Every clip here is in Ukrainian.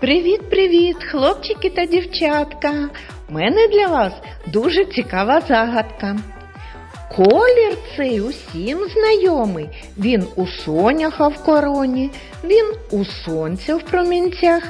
Привіт-привіт, хлопчики та дівчатка. У мене для вас дуже цікава загадка. Колір цей усім знайомий. Він у соняха в короні, він у сонця в промінцях,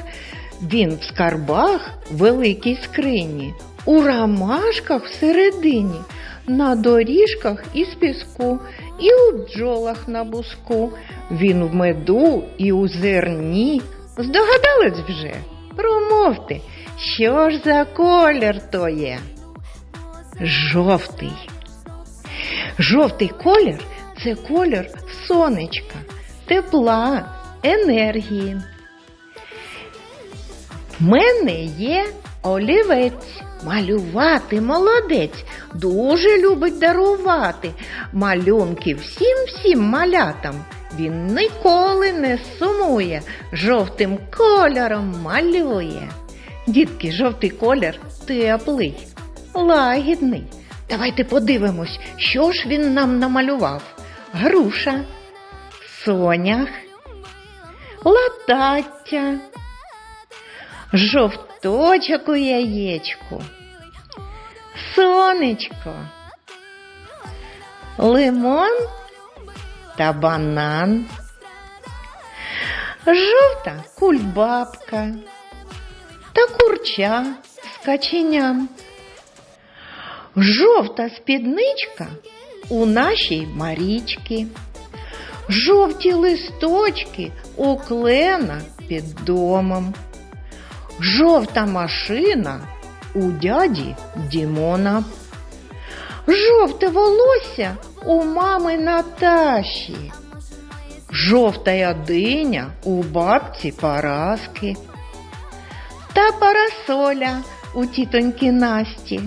він в скарбах в великій скрині, у ромашках всередині на доріжках із піску, і у бджолах на буску. Він в меду і у зерні. Здогадались вже? Промовте, що ж за колір то є? Жовтий. Жовтий колір це колір сонечка, тепла, енергії. В мене є олівець. Малювати молодець, дуже любить дарувати малюнки всім всім малятам. Він ніколи не сумує, жовтим кольором малює. Дітки, жовтий колір теплий, лагідний. Давайте подивимось, що ж він нам намалював. Груша, сонях, латаття, жовточок у яєчку, сонечко, лимон та банан, жовта кульбабка та курча з каченям. Жовта спідничка у нашій Марічки. Жовті листочки у клена під домом. Жовта машина у дяді Дімона. Жовте волосся у мами Наташі. Жовта диня у бабці Параски. Та парасоля у тітоньки Насті.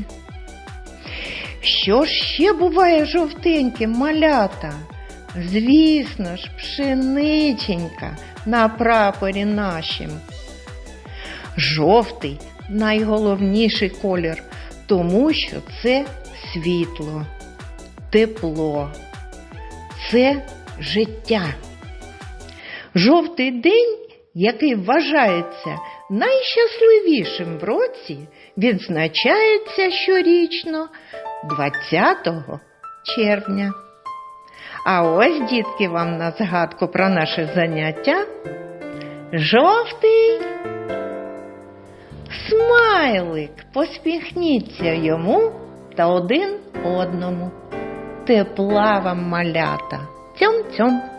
Що ж ще буває жовтеньким малята? Звісно ж, пшениченька на прапорі нашим. Жовтий найголовніший колір, тому що це світло, тепло, це життя. Жовтий день, який вважається найщасливішим в році, відзначається щорічно 20 червня. А ось, дітки, вам на згадку про наше заняття. Жовтий смайлик, посміхніться йому та один одному. Тепла вам малята. Цьом-цьом.